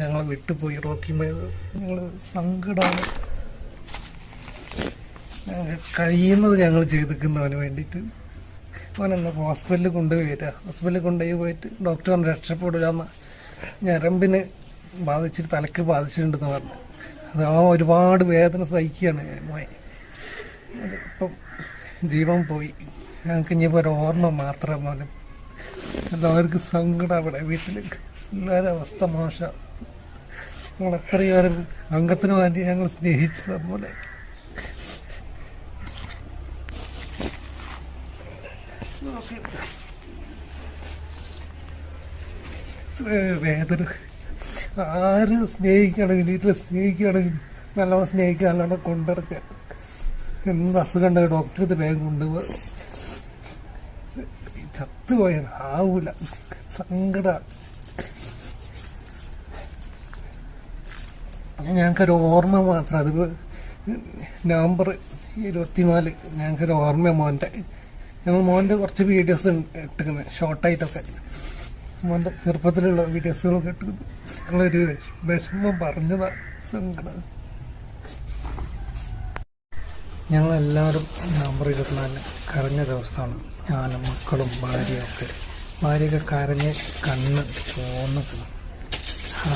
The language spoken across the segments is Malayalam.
ഞങ്ങൾ വിട്ടുപോയി. റോക്കി ഞങ്ങൾ സങ്കടമാണ് ഞങ്ങൾ കഴിയുന്നത് ഞങ്ങൾ ചെയ്തിരിക്കുന്നവന് വേണ്ടിയിട്ട്. അവനെന്നാ ഹോസ്പിറ്റലിൽ കൊണ്ടുപോയി വരിക ഹോസ്പിറ്റലിൽ കൊണ്ടുപോയി പോയിട്ട് ഡോക്ടർ രക്ഷപ്പെടില്ല എന്ന് ഞരമ്പിന് ബാധിച്ചിട്ട് തലക്ക് ബാധിച്ചിട്ടുണ്ടെന്ന് പറഞ്ഞു. അത് ആ ഒരുപാട് വേദന സഹിക്കുകയാണ് മോനെ. ഇപ്പം ജീവൻ പോയി. ഞങ്ങൾക്ക് ഇനിയിപ്പോൾ ഒരു ഓർമ്മ മാത്രം മോനും എല്ലാവർക്കും സങ്കടം അവിടെ വീട്ടിൽ എല്ലാവരും അവസ്ഥ മോശം. ഞങ്ങൾ അത്രയും അംഗത്തിന് വേണ്ടി ഞങ്ങൾ സ്നേഹിച്ചത് പോലെ വേദന. ആര് സ്നേഹിക്കുകയാണെങ്കിൽ വീട്ടിൽ സ്നേഹിക്കുകയാണെങ്കിൽ നല്ലോണം സ്നേഹിക്കുക നല്ലോണം കൊണ്ടിറക്കുക എന്ത് അസുഖം ഉണ്ടെങ്കിൽ ഡോക്ടറെ വേഗം കൊണ്ടുപോകുക ചത്തുപോയാൽ ആവൂല. സങ്കട. ഞങ്ങൾക്കൊരു ഓർമ്മ മാത്രം. അത് നവംബർ ഇരുപത്തിനാല് ഞങ്ങൾക്കൊരു ഓർമ്മ മോന്റെ. ഞങ്ങൾ മോന്റെ കുറച്ച് വീഡിയോസ് ഇട്ടിരിക്കുന്നത് ഷോർട്ടായിട്ടൊക്കെ. മോന്റെ ചെറുപ്പത്തിലുള്ള വീഡിയോസുകളൊക്കെ ഇട്ടിരുന്നു. ഞങ്ങളൊരു വിഷമം പറഞ്ഞതാണ് സങ്കടം. ഞങ്ങളെല്ലാവരും നവംബർ ഇരുപത്തിനാലിന് കരഞ്ഞ ദിവസമാണ്. ഞാനും മക്കളും ഭാര്യയും ഒക്കെ. ഭാര്യയൊക്കെ കരഞ്ഞ് കണ്ണ് പോന്ന്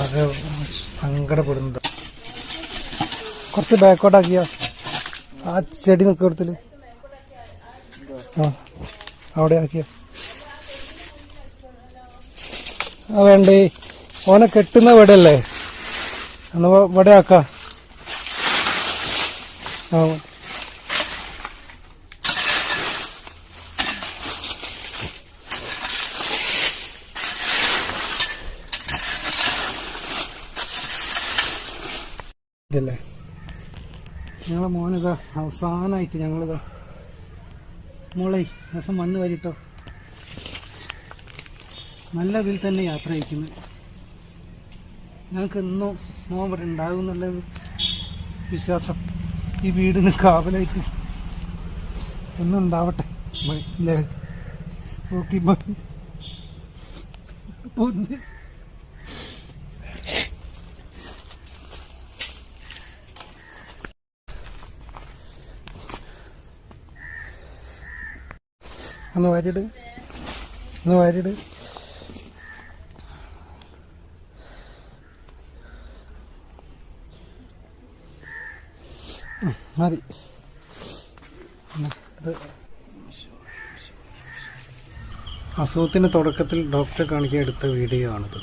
ആകെ സങ്കടപ്പെടുന്നത് കുറച്ച് ബാക്കോട്ടാക്കിയ. ആ ചെടി നിൽക്കടത്തിൽ ആ അവിടെ ആക്കിയ. ആ വേണ്ടേ. ഓനെ കെട്ടുന്ന ഇവിടെ അല്ലേ എന്നാ ഇവിടെ ആക്കാം. ആ. ഞങ്ങളെ മോനിതാ അവസാനമായിട്ട് ഞങ്ങളിതാ മോളെ രസം മണ്ണ് വരിട്ടോ. നല്ല ഇതിൽ തന്നെ യാത്ര അയക്കുന്നത് ഞങ്ങൾക്ക് എന്നും മോൻ ഇവിടെ ഉണ്ടാകും എന്നുള്ളത് വിശ്വാസം. ഈ വീടിന് കാവലായിട്ട് ഒന്നും ഉണ്ടാവട്ടെ. ഓക്കെ പൊന്ന്. ഒന്ന് വാരിട് ഒന്ന് വാരിട് മതി. അസുഖത്തിന് തുടക്കത്തിൽ ഡോക്ടറെ കാണിക്കാൻ എടുത്ത വീഡിയോ ആണിത്.